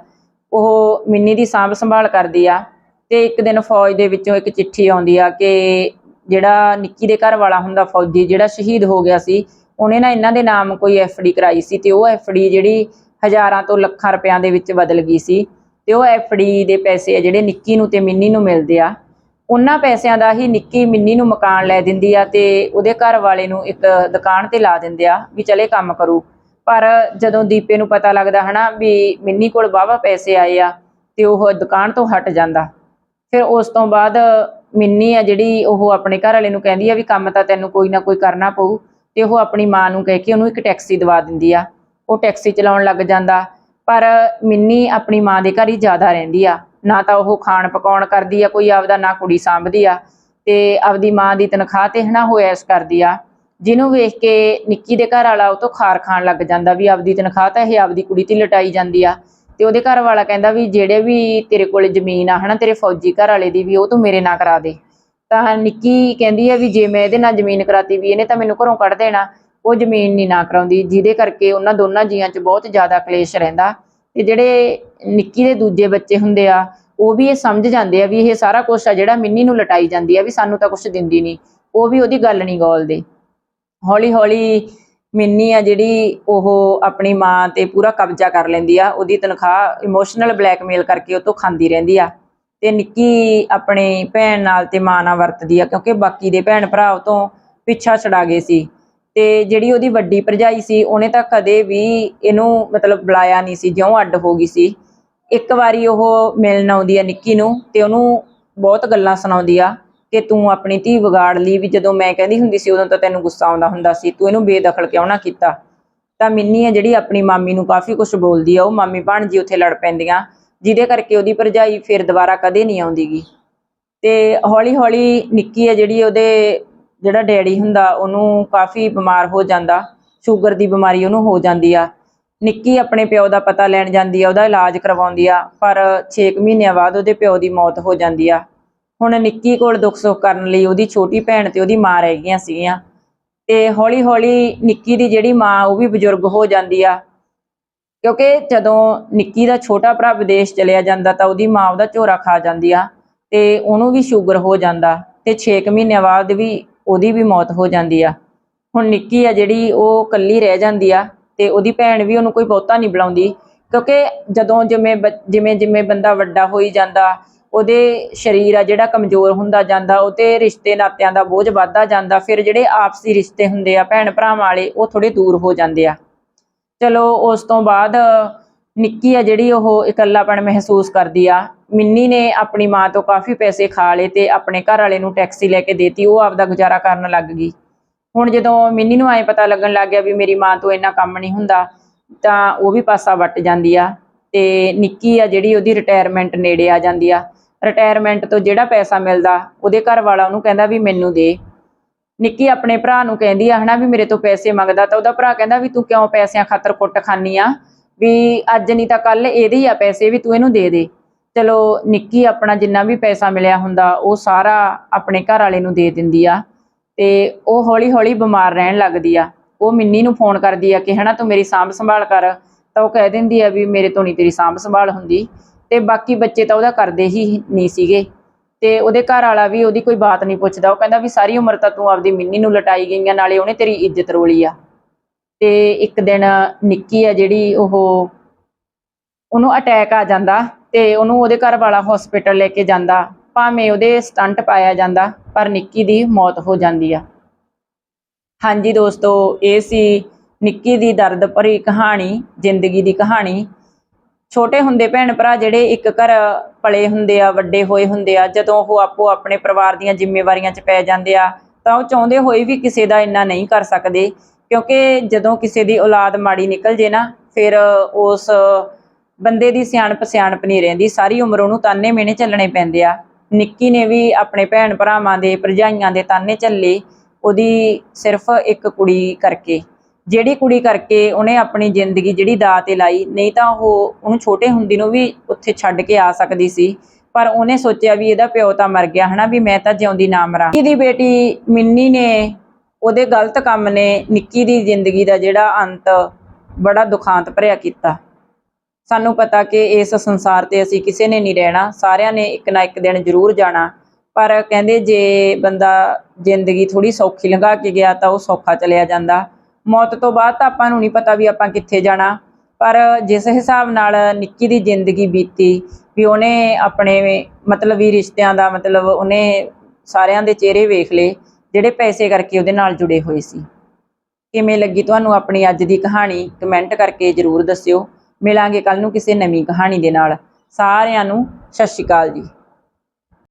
ਉਹ ਮਿੰਨੀ ਦੀ ਸਾਂਭ ਸੰਭਾਲ ਕਰਦੀ ਆ ਤੇ ਇੱਕ ਦਿਨ ਫੌਜ ਦੇ ਵਿੱਚੋਂ ਇੱਕ ਚਿੱਠੀ ਆਉਂਦੀ ਆ ਕਿ ਜਿਹੜਾ ਨਿੱਕੀ ਦੇ ਘਰ ਵਾਲਾ ਹੁੰਦਾ ਫੌਜੀ, ਜਿਹੜਾ ਸ਼ਹੀਦ ਹੋ ਗਿਆ ਸੀ, ਉਹਨੇ ਨਾ ਇਹਨਾਂ ਦੇ ਨਾਮ ਕੋਈ ਡੀ ਕਰਾਈ ਸੀ ਤੇ ਉਹ ਡੀ ਜਿਹੜੀ ਹਜ਼ਾਰਾਂ ਤੋਂ ਲੱਖਾਂ ਰੁਪਿਆਂ ਦੇ ਵਿੱਚ ਬਦਲ ਗਈ ਸੀ ਤੇ ਉਹ ਡੀ ਦੇ ਪੈਸੇ ਆ ਜਿਹੜੇ ਨਿੱਕੀ ਨੂੰ ਤੇ ਮਿੰਨੀ ਨੂੰ ਮਿਲਦੇ ਆ। ਉਹਨਾਂ ਪੈਸਿਆਂ ਦਾ ਹੀ ਨਿੱਕੀ ਮਿੰਨੀ ਨੂੰ ਮਕਾਨ ਲੈ ਦਿੰਦੀ ਆ ਤੇ ਉਹਦੇ ਘਰ ਵਾਲੇ ਨੂੰ ਇੱਕ ਦੁਕਾਨ ਤੇ ਲਾ ਦਿੰਦੇ ਆ ਵੀ ਚਲੇ ਕੰਮ ਕਰੂ। ਪਰ ਜਦੋਂ ਦੀਪੇ ਨੂੰ ਪਤਾ ਲੱਗਦਾ ਹਨਾ ਵੀ ਮਿੰਨੀ ਕੋਲ ਵਾਹਵਾ ਪੈਸੇ ਆਏ ਆ ਤੇ ਉਹ ਦੁਕਾਨ ਤੋਂ ਹਟ ਜਾਂਦਾ। ਫਿਰ ਉਸ ਤੋਂ ਬਾਅਦ ਮਿੰਨੀ ਆ ਜਿਹੜੀ ਉਹ ਆਪਣੇ ਘਰ ਵਾਲੇ ਨੂੰ ਕਹਿੰਦੀ ਆ ਵੀ ਕੰਮ ਤਾਂ ਤੈਨੂੰ ਕੋਈ ਨਾ ਕੋਈ ਕਰਨਾ ਪਊ ਤੇ ਉਹ ਆਪਣੀ ਮਾਂ ਨੂੰ ਕਹਿ ਕੇ ਉਹਨੂੰ ਇੱਕ ਟੈਕਸੀ ਦਵਾ ਦਿੰਦੀ ਆ। ਉਹ ਟੈਕਸੀ ਚਲਾਉਣ ਲੱਗ ਜਾਂਦਾ। ਪਰ ਮਿੰਨੀ ਆਪਣੀ ਮਾਂ ਦੇ ਘਰ ਹੀ ਜ਼ਿਆਦਾ ਰਹਿੰਦੀ ਆ। ਨਾ ਤਾਂ ਉਹ ਖਾਣ ਪਕਾਉਣ ਕਰਦੀ ਆ, ਕੋਈ ਆਪਦਾ ਨਾ ਕੁੜੀ ਸਾਂਭਦੀ ਆ, ਤੇ ਆਪਦੀ ਮਾਂ ਦੀ ਤਨਖਾਹ ਤੇ ਹਨਾ ਉਹ ਐਸ਼ ਕਰਦੀ ਆ। ਜਿਹਨੂੰ ਵੇਖ ਕੇ ਨਿੱਕੀ ਦੇ ਘਰ ਵਾਲਾ ਉਹ ਤੋਂ ਖਾਰ ਖਾਣ ਲੱਗ ਜਾਂਦਾ ਵੀ ਆਪਦੀ ਤਨਖਾਹ ਤਾਂ ਇਹ ਆਪਦੀ ਕੁੜੀ ਤੇ ਲਟਾਈ ਜਾਂਦੀ ਆ। ਤੇ ਉਹਦੇ ਘਰ ਵਾਲਾ ਕਹਿੰਦਾ ਵੀ ਜਿਹੜੇ ਵੀ ਤੇਰੇ ਕੋਲੇ ਜ਼ਮੀਨ ਆ ਹਨਾ, ਤੇਰੇ ਫੌਜੀ ਘਰ ਵਾਲੇ ਦੀ ਵੀ, ਉਹ ਤੂੰ ਮੇਰੇ ਨਾਂ ਕਰਾ ਦੇ। ਤਾਂ ਨਿੱਕੀ ਕਹਿੰਦੀ ਆ ਵੀ ਜੇ ਮੈਂ ਇਹਦੇ ਨਾਲ ਜ਼ਮੀਨ ਕਰਾਤੀ ਵੀ ਇਹਨੇ ਤਾਂ ਮੈਨੂੰ ਘਰੋਂ ਕੱਢ ਦੇਣਾ, ਉਹ ਜ਼ਮੀਨ ਨਹੀਂ ਨਾ ਕਰਾਉਂਦੀ, ਜਿਹਦੇ ਕਰਕੇ ਉਹਨਾਂ ਦੋਨਾਂ ਜੀਆਂ 'ਚ ਬਹੁਤ ਜ਼ਿਆਦਾ ਕਲੇਸ਼ ਰਹਿੰਦਾ। ਤੇ ਜਿਹੜੇ ਨਿੱਕੀ ਦੇ ਦੂਜੇ ਬੱਚੇ ਹੁੰਦੇ ਆ, ਉਹ ਵੀ ਇਹ ਸਮਝ ਜਾਂਦੇ ਆ ਵੀ ਇਹ ਸਾਰਾ ਕੁਝ ਆ ਜਿਹੜਾ ਮਿੰਨੀ ਨੂੰ ਲਟਾਈ ਜਾਂਦੀ ਆ ਵੀ ਸਾਨੂੰ ਤਾਂ ਕੁਝ ਦਿੰਦੀ ਨਹੀਂ ਉਹ ਵੀ ਉਹਦੀ ਗੱਲ ਨਹੀਂ ਗੋਲਦੇ। ਹੌਲੀ ਹੌਲੀ ਮਿੰਨੀ ਆ ਜਿਹੜੀ ਉਹ ਆਪਣੀ ਮਾਂ ਤੇ ਪੂਰਾ ਕਬਜ਼ਾ ਕਰ ਲੈਂਦੀ ਆ, ਉਹਦੀ ਤਨਖਾਹ ਇਮੋਸ਼ਨਲ ਬਲੈਕਮੇਲ ਕਰਕੇ ਉਹ ਤੋਂ ਖਾਂਦੀ ਰਹਿੰਦੀ ਆ ਤੇ ਨਿੱਕੀ ਆਪਣੀ ਭੈਣ ਨਾਲ ਤੇ ਮਾਂ ਨਾਲ ਵਰਤਦੀ ਆ ਕਿਉਂਕਿ ਬਾਕੀ ਦੇ ਭੈਣ ਭਰਾ ਉਹ ਤੋਂ ਪਿੱਛਾ ਛਡਾ ਗਏ ਸੀ। ਤੇ ਜਿਹੜੀ ਉਹਦੀ ਵੱਡੀ ਭਰਜਾਈ ਸੀ, ਉਹਨੇ ਤਾਂ ਕਦੇ ਵੀ ਇਹਨੂੰ ਮਤਲਬ ਬੁਲਾਇਆ ਨਹੀਂ ਸੀ, ਜਿਉਂ ਅੱਡ ਹੋ ਗਈ ਸੀ। ਇੱਕ ਵਾਰੀ ਉਹ ਮਿਲਣ ਆਉਂਦੀ ਆ ਨਿੱਕੀ ਨੂੰ ਤੇ ਉਹਨੂੰ ਬਹੁਤ ਗੱਲਾਂ ਸੁਣਾਉਂਦੀ ਆ ਕਿ ਤੂੰ ਆਪਣੀ ਧੀ ਵਿਗਾੜ ਲਈ ਵੀ ਜਦੋਂ ਮੈਂ ਕਹਿੰਦੀ ਹੁੰਦੀ ਸੀ, ਉਦੋਂ ਤਾਂ ਤੈਨੂੰ ਗੁੱਸਾ ਆਉਂਦਾ ਹੁੰਦਾ ਸੀ, ਤੂੰ ਇਹਨੂੰ ਬੇਦਖਲ ਕਿਉਂ ਨਾ ਕੀਤਾ? ਤਾਂ ਮਿੰਨੀ ਹੈ ਜਿਹੜੀ ਆਪਣੀ ਮਾਮੀ ਨੂੰ ਕਾਫੀ ਕੁਝ ਬੋਲਦੀ ਆ, ਉਹ ਮਾਮੀ ਭਾਣਜੀ ਉੱਥੇ ਲੜ ਪੈਂਦੀਆਂ, ਜਿਹਦੇ ਕਰਕੇ ਉਹਦੀ ਭਰਜਾਈ ਫਿਰ ਦੁਬਾਰਾ ਕਦੇ ਨਹੀਂ ਆਉਂਦੀਗੀ। ਤੇ ਹੌਲੀ ਹੌਲੀ ਨਿੱਕੀ ਹੈ ਜਿਹੜੀ ਉਹਦੇ ਜਿਹੜਾ ਡੈਡੀ ਹੁੰਦਾ, ਉਹਨੂੰ ਕਾਫੀ ਬਿਮਾਰ ਹੋ ਜਾਂਦਾ, ਸ਼ੂਗਰ ਦੀ ਬਿਮਾਰੀ ਉਹਨੂੰ ਹੋ ਜਾਂਦੀ ਆ। ਨਿੱਕੀ ਆਪਣੇ ਪਿਓ ਦਾ ਪਤਾ ਲੈਣ ਜਾਂਦੀ ਆ, ਉਹਦਾ ਇਲਾਜ ਕਰਵਾਉਂਦੀ ਆ, ਪਰ 6 ਮਹੀਨਿਆਂ ਬਾਅਦ ਉਹਦੇ ਪਿਓ ਦੀ ਮੌਤ ਹੋ ਜਾਂਦੀ ਆ। ਹੁਣ ਨਿੱਕੀ ਕੋਲ ਦੁੱਖ ਸੁੱਖ ਕਰਨ ਲਈ ਉਹਦੀ ਛੋਟੀ ਭੈਣ ਤੇ ਉਹਦੀ ਮਾਂ ਰਹਿ ਗਈਆਂ ਸੀਗੀਆਂ। ਤੇ ਹੌਲੀ ਹੌਲੀ ਨਿੱਕੀ ਦੀ ਜਿਹੜੀ ਮਾਂ, ਉਹ ਵੀ ਬਜ਼ੁਰਗ ਹੋ ਜਾਂਦੀ ਆ। ਕਿਉਂਕਿ ਜਦੋਂ ਨਿੱਕੀ ਦਾ ਛੋਟਾ ਭਰਾ ਵਿਦੇਸ਼ ਚਲਿਆ ਜਾਂਦਾ, ਤਾਂ ਉਹਦੀ ਮਾਂ ਉਹਦਾ ਝੋਰਾ ਖਾ ਜਾਂਦੀ ਆ ਤੇ ਉਹਨੂੰ ਵੀ ਸ਼ੂਗਰ ਹੋ ਜਾਂਦਾ। ਤੇ 6 ਮਹੀਨਿਆਂ ਬਾਅਦ ਵੀ ਉਹਦੀ ਵੀ ਮੌਤ ਹੋ ਜਾਂਦੀ ਆ। ਹੁਣ ਨਿੱਕੀ ਆ ਜਿਹੜੀ, ਉਹ ਇਕੱਲੀ ਰਹਿ ਜਾਂਦੀ ਆ ਤੇ ਉਹਦੀ ਭੈਣ ਵੀ ਉਹਨੂੰ ਕੋਈ ਬਹੁਤਾ ਨਹੀਂ ਬੁਲਾਉਂਦੀ। ਕਿਉਂਕਿ ਜਦੋਂ ਜਿਵੇਂ ਬ- ਜਿਵੇਂ ਜਿਵੇਂ ਬੰਦਾ ਵੱਡਾ ਹੋਈ ਜਾਂਦਾ, ਉਹਦੇ ਸਰੀਰ ਆ ਜਿਹੜਾ ਕਮਜ਼ੋਰ ਹੁੰਦਾ ਜਾਂਦਾ ਉਹ ਤੇ ਰਿਸ਼ਤੇ ਨਾਤਿਆਂ ਦਾ ਬੋਝ ਵੱਧਦਾ ਜਾਂਦਾ, ਫਿਰ ਜਿਹੜੇ ਆਪਸੀ ਰਿਸ਼ਤੇ ਹੁੰਦੇ ਆ, ਭੈਣ ਭਰਾਵਾਂ ਵਾਲੇ, ਉਹ ਥੋੜੇ ਦੂਰ ਹੋ ਜਾਂਦੇ ਆ। ਚਲੋ, ਉਸ ਤੋਂ ਬਾਅਦ ਨਿੱਕੀ ਆ ਜਿਹੜੀ ਉਹ ਇਕੱਲਾਪਣ ਮਹਿਸੂਸ ਕਰਦੀ ਆ। ਮਿੰਨੀ ਨੇ ਆਪਣੀ ਮਾਂ ਤੋਂ ਕਾਫੀ ਪੈਸੇ ਖਾ ਲਏ ਤੇ ਆਪਣੇ ਘਰ ਵਾਲੇ ਨੂੰ ਟੈਕਸੀ ਲੈ ਕੇ ਦੇਤੀ, ਉਹ ਆਪਦਾ ਗੁਜ਼ਾਰਾ ਕਰਨ ਲੱਗ ਗਈ। ਹੁਣ ਜਦੋਂ ਮਿੰਨੀ ਨੂੰ ਐ ਪਤਾ ਲੱਗਣ ਲੱਗ ਗਿਆ ਵੀ ਮੇਰੀ ਮਾਂ ਤੋਂ ਇੰਨਾ ਕੰਮ ਨਹੀਂ ਹੁੰਦਾ, ਤਾਂ ਉਹ ਵੀ ਪਾਸਾ ਵੱਟ ਜਾਂਦੀ ਆ ਤੇ ਨਿੱਕੀ ਆ ਜਿਹੜੀ ਉਹਦੀ ਰਿਟਾਇਰਮੈਂਟ ਨੇੜੇ ਆ ਜਾਂਦੀ ਆ। ਰਿਟਾਇਰਮੈਂਟ ਤੋਂ ਜਿਹੜਾ ਪੈਸਾ ਮਿਲਦਾ, ਉਹਦੇ ਘਰ ਵਾਲਾ ਉਹਨੂੰ ਕਹਿੰਦਾ ਵੀ ਮੈਨੂੰ ਦੇ। ਨਿੱਕੀ ਆਪਣੇ ਭਰਾ ਨੂੰ ਕਹਿੰਦੀ ਆ, ਹਨਾ ਵੀ ਮੇਰੇ ਤੋਂ ਪੈਸੇ ਮੰਗਦਾ ਤਾਂ ਉਹਦਾ ਭਰਾ ਕਹਿੰਦਾ ਵੀ ਤੂੰ ਕਿਉਂ ਪੈਸਿਆਂ ਖਾਤਰ ਕੁੱਟ ਖਾਨੀ ਆ? ਵੀ ਅੱਜ ਨਹੀਂ ਤਾਂ ਕੱਲ ਇਹਦੇ ਹੀ ਆ ਪੈਸੇ ਵੀ ਤੂੰ ਇਹਨੂੰ ਦੇ ਦੇ। ਚਲੋ, ਨਿੱਕੀ ਆਪਣਾ ਜਿੰਨਾ ਵੀ ਪੈਸਾ ਮਿਲਿਆ ਹੁੰਦਾ, ਉਹ ਸਾਰਾ ਆਪਣੇ ਘਰ ਵਾਲੇ ਨੂੰ ਦੇ ਦਿੰਦੀ ਆ। ਤੇ ਉਹ ਹੌਲੀ ਹੌਲੀ ਬਿਮਾਰ ਰਹਿਣ ਲੱਗਦੀ ਆ। ਉਹ ਮਿੰਨੀ ਨੂੰ ਫੋਨ ਕਰਦੀ ਆ ਕਿ, ਹਨਾ, ਤੂੰ ਮੇਰੀ ਸਾਂਭ ਸੰਭਾਲ ਕਰ। ਤਾਂ ਉਹ ਕਹਿ ਦਿੰਦੀ ਆ ਵੀ ਮੇਰੇ ਤੋਂ ਨਹੀਂ ਤੇਰੀ ਸਾਂਭ ਸੰਭਾਲ ਹੁੰਦੀ। ਤੇ ਬਾਕੀ ਬੱਚੇ ਤਾਂ ਉਹਦਾ ਕਰਦੇ ਹੀ ਨਹੀਂ ਸੀਗੇ। ਤੇ ਉਹਦੇ ਘਰ ਵਾਲਾ ਵੀ ਉਹਦੀ ਕੋਈ ਬਾਤ ਨਹੀਂ ਪੁੱਛਦਾ। ਉਹ ਕਹਿੰਦਾ ਵੀ, ਸਾਰੀ ਉਮਰ ਤਾਂ ਤੂੰ ਆਪਦੀ ਮਿੰਨੀ ਨੂੰ ਲਟਾਈ ਗਈਆਂ, ਨਾਲੇ ਉਹਨੇ ਤੇਰੀ ਇੱਜ਼ਤ ਰੋਲੀ ਆ। ਤੇ ਇੱਕ ਦਿਨ ਨਿੱਕੀ ਆ ਜਿਹੜੀ ਉਹ ਉਹਨੂੰ ਅਟੈਕ ਆ ਜਾਂਦਾ ਤੇ ਉਹਨੂੰ ਉਹਦੇ ਘਰ ਵਾਲਾ ਹਸਪੀਟਲ ਲੈ ਕੇ ਜਾਂਦਾ। ਭਾਵੇਂ ਉਹਦੇ ਸਟੰਟ ਪਾਇਆ ਜਾਂਦਾ, ਪਰ ਨਿੱਕੀ ਦੀ ਮੌਤ ਹੋ ਜਾਂਦੀ ਆ। ਹਾਂਜੀ ਦੋਸਤੋ, ਇਹ ਸੀ ਨਿੱਕੀ ਦੀ ਦਰਦ ਭਰੀ ਕਹਾਣੀ, ਜ਼ਿੰਦਗੀ ਦੀ ਕਹਾਣੀ। ਛੋਟੇ ਹੁੰਦੇ ਭੈਣ ਭਰਾ ਜਿਹੜੇ ਇੱਕ ਘਰ ਪਲੇ ਹੁੰਦੇ ਆ, ਵੱਡੇ ਹੋਏ ਹੁੰਦੇ ਆ, ਜਦੋਂ ਉਹ ਆਪੋ ਆਪਣੇ ਪਰਿਵਾਰ ਦੀਆਂ ਜ਼ਿੰਮੇਵਾਰੀਆਂ 'ਚ ਪੈ ਜਾਂਦੇ ਆ, ਤਾਂ ਉਹ ਚਾਹੁੰਦੇ ਹੋਏ ਵੀ ਕਿਸੇ ਦਾ ਇੰਨਾ ਨਹੀਂ ਕਰ ਸਕਦੇ। ਕਿਉਂਕਿ ਜਦੋਂ ਕਿਸੇ ਦੀ ਔਲਾਦ ਮਾੜੀ ਨਿਕਲ ਜੇ ਨਾ, ਫਿਰ ਉਸ ਬੰਦੇ ਦੀ ਸਿਆਣਪ ਸਿਆਣਪ ਨਹੀਂ ਰਹਿੰਦੀ, ਸਾਰੀ ਉਮਰ ਉਹਨੂੰ ਤਾਨੇ ਮਿਹਣੇ ਚੱਲਣੇ ਪੈਂਦੇ ਆ। ਨਿੱਕੀ ਨੇ ਵੀ ਆਪਣੇ ਭੈਣ ਭਰਾਵਾਂ ਦੇ, ਭਰਜਾਈਆਂ ਦੇ ਤਾਨੇ ਝੱਲੇ ਉਹਦੀ ਸਿਰਫ ਇੱਕ ਕੁੜੀ ਕਰਕੇ। ਜਿਹੜੀ ਕੁੜੀ ਕਰਕੇ ਉਹਨੇ ਆਪਣੀ ਜ਼ਿੰਦਗੀ ਜਿਹੜੀ ਦਾਅ ਤੇ ਲਾਈ, ਨਹੀਂ ਤਾਂ ਉਹ ਉਹਨੂੰ ਛੋਟੇ ਹੁੰਦੀ ਨੂੰ ਵੀ ਉੱਥੇ ਛੱਡ ਕੇ ਆ ਸਕਦੀ ਸੀ। ਪਰ ਉਹਨੇ ਸੋਚਿਆ ਵੀ ਇਹਦਾ ਪਿਓ ਤਾਂ ਮਰ ਗਿਆ, ਹਨਾ, ਵੀ ਮੈਂ ਤਾਂ ਜਿਉਂਦੀ ਨਾ ਮਰਾਂ। ਇਹਦੀ ਬੇਟੀ ਮਿੰਨੀ ਨੇ ਉਹਦੇ ਗਲਤ ਕੰਮ ਨੇ ਨਿੱਕੀ ਦੀ ਜ਼ਿੰਦਗੀ ਦਾ ਜਿਹੜਾ ਅੰਤ ਬੜਾ ਦੁਖਾਂਤ ਭਰਿਆ ਕੀਤਾ। ਸਾਨੂੰ ਪਤਾ ਕਿ ਇਸ ਸੰਸਾਰ ਤੇ ਅਸੀਂ ਕਿਸੇ ਨੇ ਨਹੀਂ ਰਹਿਣਾ। ਸਾਰਿਆਂ ਨੇ ਇੱਕ ਨਾ ਇੱਕ ਦਿਨ ਜ਼ਰੂਰ ਜਾਣਾ। ਪਰ ਕਹਿੰਦੇ ਜੇ ਬੰਦਾ ਜ਼ਿੰਦਗੀ ਥੋੜੀ ਸੌਖੀ ਲੰਘਾ ਕੇ ਗਿਆ ਤਾਂ ਉਹ ਸੌਖਾ ਚਲਿਆ ਜਾਂਦਾ। ਮੌਤ ਤੋਂ ਬਾਅਦ ਤਾਂ ਆਪਾਂ ਨੂੰ ਨਹੀਂ ਪਤਾ ਵੀ ਆਪਾਂ ਕਿੱਥੇ ਜਾਣਾ। ਪਰ ਜਿਸ ਹਿਸਾਬ ਨਾਲ ਨਿੱਕੀ ਦੀ ਜ਼ਿੰਦਗੀ ਬੀਤੀ ਵੀ ਉਹਨੇ ਆਪਣੇ ਮਤਲਬ ਵੀ ਰਿਸ਼ਤਿਆਂ ਦਾ ਮਤਲਬ ਉਹਨੇ ਸਾਰਿਆਂ ਦੇ ਚਿਹਰੇ ਵੇਖ ਲਏ ਜਿਹੜੇ ਪੈਸੇ ਕਰਕੇ ਉਹਦੇ ਨਾਲ ਜੁੜੇ ਹੋਏ ਸੀ। ਕਿਵੇਂ ਲੱਗੀ ਤੁਹਾਨੂੰ ਆਪਣੀ ਅੱਜ ਦੀ ਕਹਾਣੀ? ਕਮੈਂਟ ਕਰਕੇ ਜਰੂਰ ਦੱਸਿਓ। ਮਿਲਾਂਗੇ ਕੱਲ ਨੂੰ ਕਿਸੇ ਨਵੀਂ ਕਹਾਣੀ ਦੇ ਨਾਲ। ਸਾਰਿਆਂ ਨੂੰ ਸਤਿ ਸ਼੍ਰੀ ਅਕਾਲ ਜੀ।